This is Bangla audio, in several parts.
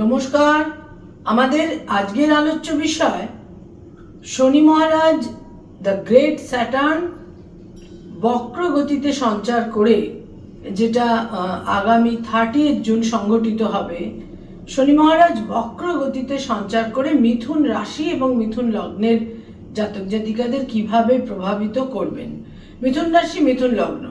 নমস্কার। আমাদের আজকের আলোচ্য বিষয়, Shani Maharaj the great Saturn বক্র গতিতে সঞ্চার করে, যেটা আগামী থার্টি জুন সংগঠিত হবে, শনি মহারাজ বক্র গতিতে সঞ্চার করে মিথুন রাশি এবং মিথুন লগ্নের জাতক জাতিকাদের কীভাবে প্রভাবিত করবেন। মিথুন রাশি, মিথুন লগ্ন,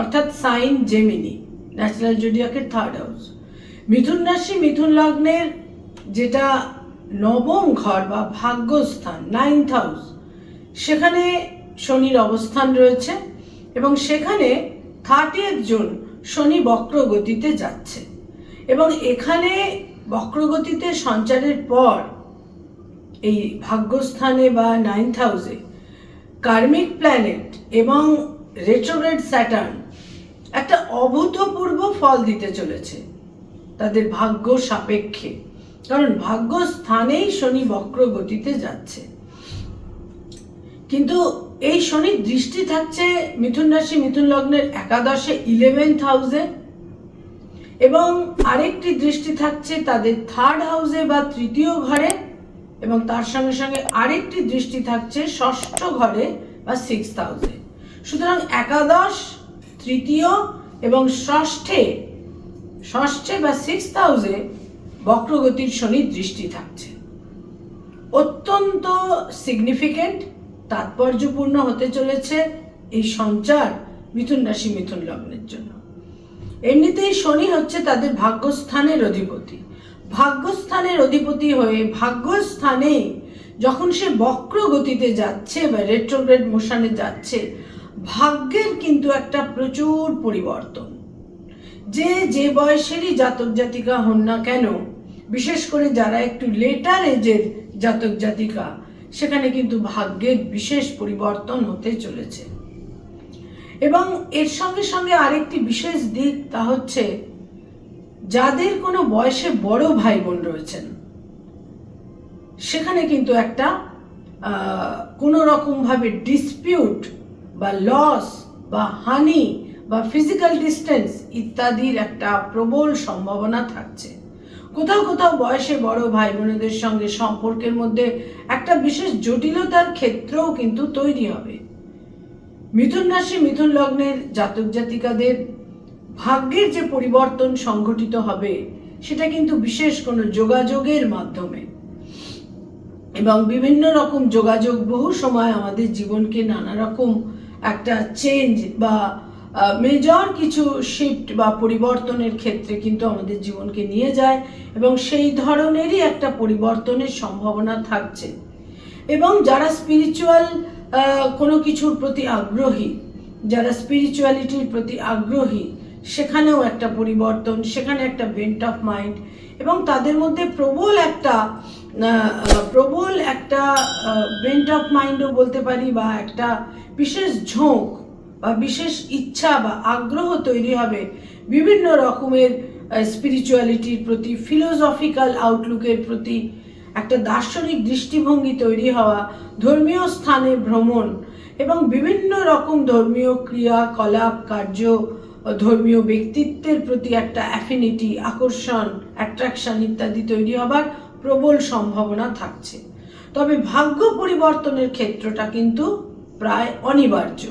অর্থাৎ সাইন জেমিনি ন্যাচারাল জুডিয়াকের থার্ড হাউস মিথুন রাশি, মিথুন লগ্নের যেটা নবম ঘর বা ভাগ্যস্থান নাইন্থ হাউস সেখানে শনির অবস্থান রয়েছে এবং সেখানে থার্টিয়েথ জুন শনি বক্রগতিতে যাচ্ছে এবং এখানে বক্রগতিতে সঞ্চারের পর এই ভাগ্যস্থানে বা নাইন্থ হাউসে কার্মিক প্ল্যানেট এবং রেট্রোগ্রেড স্যাটার্ন একটা অভূতপূর্ব ফল দিতে চলেছে। তাদের ভাগ্য সাপেক্ষে। কারণ ভাগ্য স্থানেই শনি বক্র গতিতে যাচ্ছে। কিন্তু এই শনির দৃষ্টি থাকছে মিথুন রাশি, মিথুন লগ্নের একাদশে ইলেভেন্থ হাউসে এবং আরেকটি দৃষ্টি থাকছে তাদের থার্ড হাউসে বা তৃতীয় ঘরে। এবং তার সঙ্গে সঙ্গে আরেকটি দৃষ্টি থাকছে ষষ্ঠ ঘরে বা সিক্স হাউসে সুতরাং একাদশ, তৃতীয় এবং ষষ্ঠে ষষ্ঠে বা সিক্স হাউসে বক্রগতির শনির দৃষ্টি থাকছে। অত্যন্ত সিগনিফিকেন্ট তাৎপর্যপূর্ণ হতে চলেছে এই সঞ্চার মিথুন রাশি, মিথুন লগ্নের জন্য। এমনিতেই শনি হচ্ছে তাদের ভাগ্যস্থানের অধিপতি। ভাগ্যস্থানের অধিপতি হয়ে ভাগ্যস্থানে যখন সে বক্র গতিতে যাচ্ছে বা রেট্রোগ্রেড মোশনে যাচ্ছে, ভাগ্যের কিন্তু একটা প্রচুর পরিবর্তন। যে যে বয়সেরই জাতক জাতিকা হন না কেন, বিশেষ করে যারা একটু লেটার এজের জাতক জাতিকা, সেখানে কিন্তু ভাগ্যের বিশেষ পরিবর্তন হতে চলেছে। এবং এর সঙ্গে সঙ্গে আরেকটি বিশেষ দিক তা হচ্ছে, যাদের কোনো বয়সে বড় ভাই বোন রয়েছেন, সেখানে কিন্তু একটা কোনো রকমভাবে ডিসপিউট বা লস বা হানি বা ফিজিক্যাল ডিস্টেন্স ইত্যাদির একটা প্রবল সম্ভাবনা থাকছে। কোথাও কোথাও বয়সে বড় ভাই বোনেদের সঙ্গে সম্পর্কের মধ্যে একটা বিশেষ জটিলতার ক্ষেত্রও কিন্তু তৈরি হবে। মিথুন রাশি, মিথুন লগ্নের জাতক জাতিকাদের ভাগ্যের যে পরিবর্তন সংঘটিত হবে, সেটা কিন্তু বিশেষ কোনো যোগাযোগের মাধ্যমে। এবং বিভিন্ন রকম যোগাযোগ বহু সময় আমাদের জীবনকে নানা রকম একটা চেঞ্জ বা মেজর কিছু শিফট বা পরিবর্তনের ক্ষেত্রে কিন্তু আমাদের জীবনকে নিয়ে যায় এবং সেই ধরনেরই একটা পরিবর্তনের সম্ভাবনা থাকছে। এবং যারা স্পিরিচুয়াল কোনো কিছুর প্রতি আগ্রহী, যারা স্পিরিচুয়ালিটির প্রতি আগ্রহী, সেখানেও একটা পরিবর্তন, সেখানে একটা বেন্ট অফ মাইন্ড এবং তাদের মধ্যে প্রবল একটা প্রবল একটা বেন্ট অফ মাইন্ডও বলতে পারি বা একটা বিশেষ ঝোঁক বা বিশেষ ইচ্ছা বা আগ্রহ তৈরি হবে বিভিন্ন রকমের স্পিরিচুয়ালিটির প্রতি ফিলোসফিক্যাল আউটলুকের প্রতি একটা দার্শনিক দৃষ্টিভঙ্গি তৈরি হওয়া, ধর্মীয় স্থানে ভ্রমণ এবং বিভিন্ন রকম ধর্মীয় ক্রিয়াকলাপ কার্য ধর্মীয় ব্যক্তিত্বের প্রতি একটা অ্যাফিনিটি আকর্ষণ অ্যাট্রাকশন ইত্যাদি তৈরি হবার প্রবল সম্ভাবনা থাকছে। তবে ভাগ্য পরিবর্তনের ক্ষেত্রটা কিন্তু প্রায় অনিবার্য।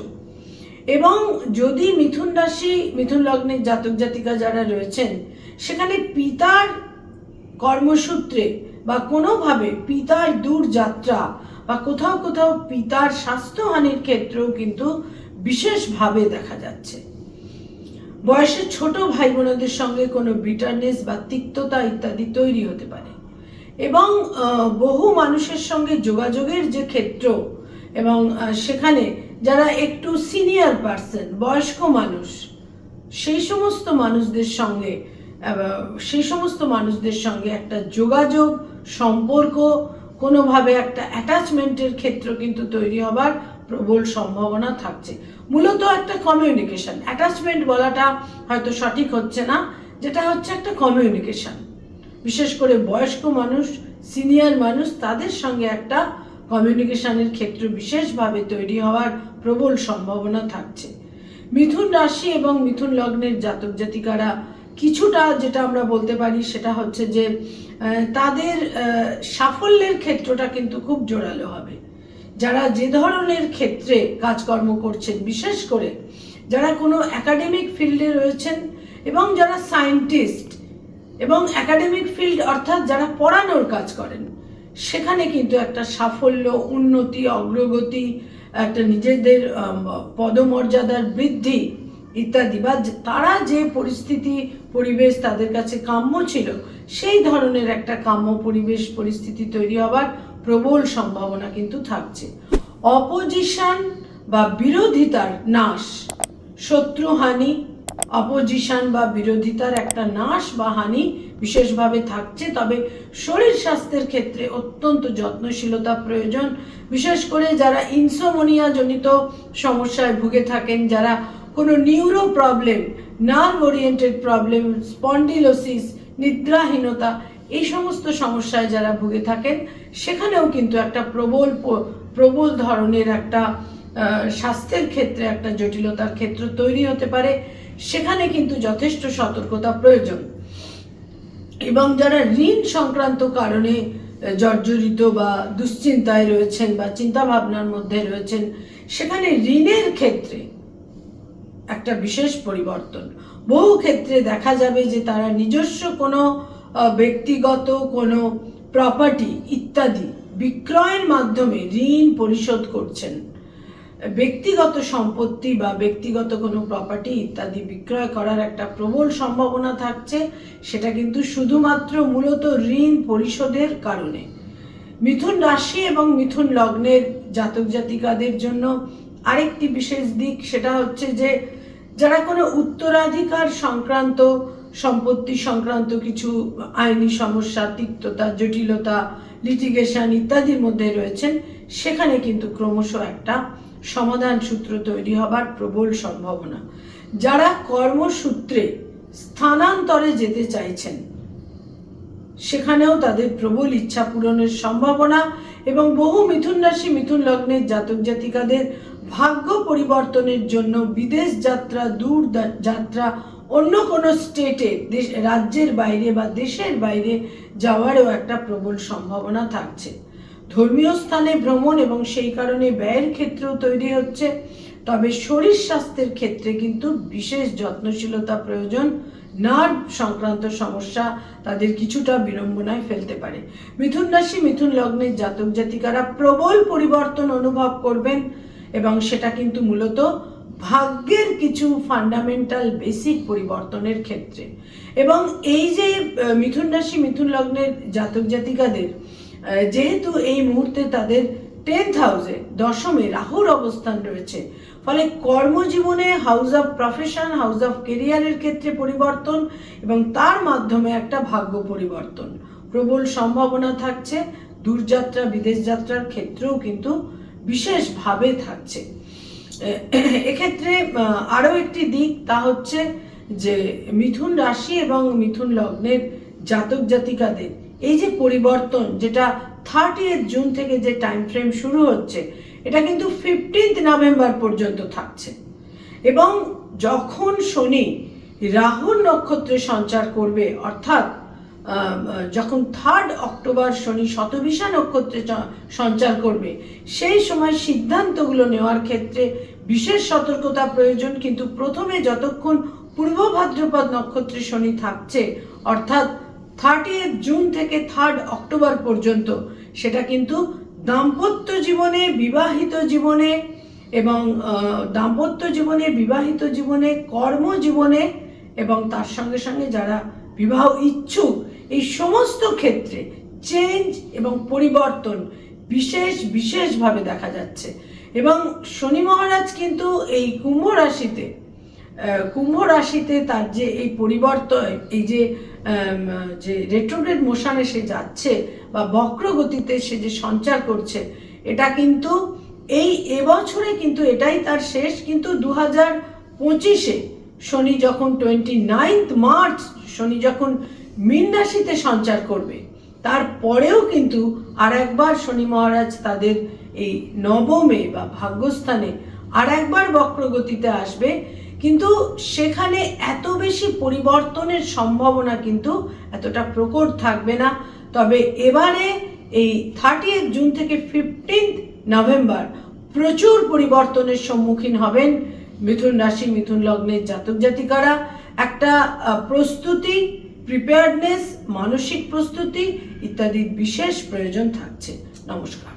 এবং যদি মিথুন রাশি, মিথুন লগ্নের জাতক জাতিকা যারা রয়েছেন, সেখানে পিতার কর্মসূত্রে বা কোনোভাবে পিতার দূর যাত্রা বা কোথাও কোথাও পিতার স্বাস্থ্যহানির ক্ষেত্রেও কিন্তু বিশেষভাবে দেখা যাচ্ছে। বয়সে ছোট ভাই বোনদের সঙ্গে কোনো বিটারনেস বা তিক্ততা ইত্যাদি তৈরি হতে পারে। এবং বহু মানুষের সঙ্গে যোগাযোগের যে ক্ষেত্র এবং সেখানে যারা একটু সিনিয়র পার্সন বয়স্ক মানুষ, সেই সমস্ত মানুষদের সঙ্গে সেই সমস্ত মানুষদের সঙ্গে একটা যোগাযোগ, সম্পর্ক, কোনোভাবে একটা অ্যাটাচমেন্টের ক্ষেত্র কিন্তু তৈরি হবার প্রবল সম্ভাবনা থাকছে। মূলত একটা কমিউনিকেশন অ্যাটাচমেন্ট বলাটা হয়তো সঠিক হচ্ছে না, যেটা হচ্ছে একটা কমিউনিকেশন বিশেষ করে বয়স্ক মানুষ সিনিয়র মানুষ, তাদের সঙ্গে একটা কমিউনিকেশনের ক্ষেত্র বিশেষভাবে তৈরি হওয়ার প্রবল সম্ভাবনা থাকছে। মিথুন রাশি এবং মিথুন লগ্নের জাতক জাতিকারা কিছুটা যেটা আমরা বলতে পারি সেটা হচ্ছে যে তাদের সাফল্যের ক্ষেত্রটা কিন্তু খুব জোরালো হবে। যারা যে ধরনের ক্ষেত্রে কাজকর্ম করছেন, বিশেষ করে যারা কোনো একাডেমিক ফিল্ডে রয়েছেন এবং যারা সায়েন্টিস্ট এবং একাডেমিক ফিল্ড অর্থাৎ যারা পড়ানোর কাজ করেন সেখানে কিন্তু একটা সাফল্য, উন্নতি, অগ্রগতি, একটা নিজেদের পদমর্যাদার বৃদ্ধি ইত্যাদি বা তারা যে পরিস্থিতি, পরিবেশ তাদের কাছে কাম্য ছিল, সেই ধরনের একটা কাম্য পরিবেশ, পরিস্থিতি তৈরি হবার প্রবল সম্ভাবনা কিন্তু থাকছে। অপোজিশন বা বিরোধিতার নাশ, শত্রুহানি অপোজিশন বা বিরোধিতার একটা নাশ বা হানি বিশেষভাবে থাকছে, তবে শরীর স্বাস্থ্যের ক্ষেত্রে অত্যন্ত যত্নশীলতা প্রয়োজন। বিশেষ করে যারা ইনসোমোনিয়া জনিত সমস্যায় ভুগে থাকেন, যারা কোনো neuro problem, nerve oriented problem, spondylosis, নিদ্রাহীনতা, এই সমস্ত সমস্যায় যারা ভুগে থাকেন, সেখানেও কিন্তু একটা প্রবল প্রবল ধরনের একটা স্বাস্থ্যের ক্ষেত্রে একটা জটিলতার ক্ষেত্র তৈরি হতে পারে, সেখানে কিন্তু যথেষ্ট সতর্কতা প্রয়োজন। এবং যারা ঋণ সংক্রান্ত কারণে জর্জরিত বা দুশ্চিন্তায় রয়েছেন বা চিন্তা ভাবনার মধ্যে রয়েছেন, সেখানে ঋণের ক্ষেত্রে একটা বিশেষ পরিবর্তন। বহু ক্ষেত্রে দেখা যাবে যে তারা নিজস্ব কোনো ব্যক্তিগত কোনো প্রপার্টি ইত্যাদি বিক্রয়ের মাধ্যমে ঋণ পরিশোধ করছেন। ব্যক্তিগত সম্পত্তি বা ব্যক্তিগত কোনো প্রপার্টি ইত্যাদি বিক্রয় করার একটা প্রবল সম্ভাবনা থাকছে, সেটা কিন্তু শুধুমাত্র মূলত ঋণ পরিশোধের কারণে। মিথুন রাশি এবং মিথুন লগ্নের জাতক জাতিকাদের জন্য আরেকটি বিশেষ দিক, সেটা হচ্ছে যে যারা কোনো উত্তরাধিকার সংক্রান্ত, সম্পত্তি সংক্রান্ত কিছু আইনি সমস্যা, তিক্ততা, জটিলতা লিটিগেশন ইত্যাদির মধ্যে রয়েছেন, সেখানে কিন্তু ক্রমশ একটা সমাধান সূত্র তৈরি হবার প্রবল সম্ভাবনা। যারা কর্মসূত্রে স্থানান্তরে যেতে চাইছেন, সেখানেও তাদের প্রবল ইচ্ছা পূরণের সম্ভাবনা এবং বহু মিথুন রাশি, মিথুন লগ্নের জাতক জাতিকাদের ভাগ্য পরিবর্তনের জন্য বিদেশ যাত্রা, দূর যাত্রা, অন্য কোনো স্টেটে দেশ, রাজ্যের বাইরে বা দেশের বাইরে যাওয়ারও একটা প্রবল সম্ভাবনা থাকছে। ধর্মীয় স্থানে ভ্রমণ এবং সেই কারণে ব্যয়ের ক্ষেত্রেও তৈরি হচ্ছে। তবে শরীর স্বাস্থ্যের ক্ষেত্রে কিন্তু বিশেষ যত্নশীলতা প্রয়োজন। নার্ভ সংক্রান্ত সমস্যা তাদের কিছুটা বিড়ম্বনায় ফেলতে পারে। মিথুন রাশি, মিথুন লগ্নের জাতক জাতিকারা প্রবল পরিবর্তন অনুভব করবেন এবং সেটা কিন্তু মূলত ভাগ্যের কিছু ফান্ডামেন্টাল বেসিক পরিবর্তনের ক্ষেত্রে। এবং এই যে মিথুন রাশি, মিথুন লগ্নের জাতক জাতিকাদের যেহেতু এই মুহূর্তে তাদের টেন্থ হাউসে দশমে রাহুর অবস্থান রয়েছে, ফলে কর্মজীবনে house of profession house of কেরিয়ারের ক্ষেত্রে পরিবর্তন এবং তার মাধ্যমে একটা ভাগ্য পরিবর্তন। প্রবল সম্ভাবনা থাকছে, দূরযাত্রা, বিদেশ যাত্রার ক্ষেত্রেও কিন্তু বিশেষভাবে থাকছে। এক্ষেত্রে আরও একটি দিক তা হচ্ছে যে, মিথুন রাশি এবং মিথুন লগ্নের জাতক জাতিকাদের এই যে পরিবর্তন, যেটা থার্টি জুন থেকে যে টাইম ফ্রেম শুরু হচ্ছে, এটা কিন্তু ফিফটিন্থ নভেম্বর পর্যন্ত থাকছে। এবং যখন শনি রাহুর নক্ষত্রে সঞ্চার করবে, অর্থাৎ যখন থার্ড অক্টোবর শনি শতভিষা নক্ষত্রে সঞ্চার করবে, সেই সময় সিদ্ধান্তগুলো নেওয়ার ক্ষেত্রে বিশেষ সতর্কতা প্রয়োজন, কিন্তু প্রথমে যতক্ষণ পূর্ব ভাদ্রপদ নক্ষত্রে শনি থাকছে, অর্থাৎ থার্টি জুন থেকে থার্ড অক্টোবর পর্যন্ত, সেটা কিন্তু দাম্পত্য জীবনে বিবাহিত জীবনে এবং দাম্পত্য জীবনে বিবাহিত জীবনে কর্মজীবনে এবং তার সঙ্গে সঙ্গে যারা বিবাহ ইচ্ছুক, এই সমস্ত ক্ষেত্রে চেঞ্জ এবং পরিবর্তন বিশেষ, বিশেষভাবে দেখা যাচ্ছে। এবং শনি মহারাজ কিন্তু এই কুম্ভ রাশিতে কুম্ভ রাশিতে তার যে এই পরিবর্তন, এই যে যে রেট্রোগ্রেড মোশনে সে যাচ্ছে বা বক্র গতিতে সে যে সঞ্চার করছে, এটা কিন্তু এই এবছরে কিন্তু এটাই তার শেষ। কিন্তু দু হাজার পঁচিশে শনি যখন টোয়েন্টি নাইনথ মার্চ শনি যখন মীন রাশিতে সঞ্চার করবে, তারপরেও কিন্তু আর একবার শনি মহারাজ তাদের এই নবমে বা ভাগ্যস্থানে আর একবার বক্রগতিতে আসবে। কিন্তু সেখানে এত বেশি পরিবর্তনের সম্ভাবনা কিন্তু এতটা প্রকট থাকবে না। তবে এবারে এই থার্টি জুন থেকে ফিফটিন্থ নভেম্বর প্রচুর পরিবর্তনের সম্মুখীন হবেন মিথুন রাশি, মিথুন লগ্নের জাতক জাতিকারা। একটা প্রস্তুতি প্রিপেয়ারনেস মানসিক প্রস্তুতি ইত্যাদির বিশেষ প্রয়োজন থাকছে। নমস্কার।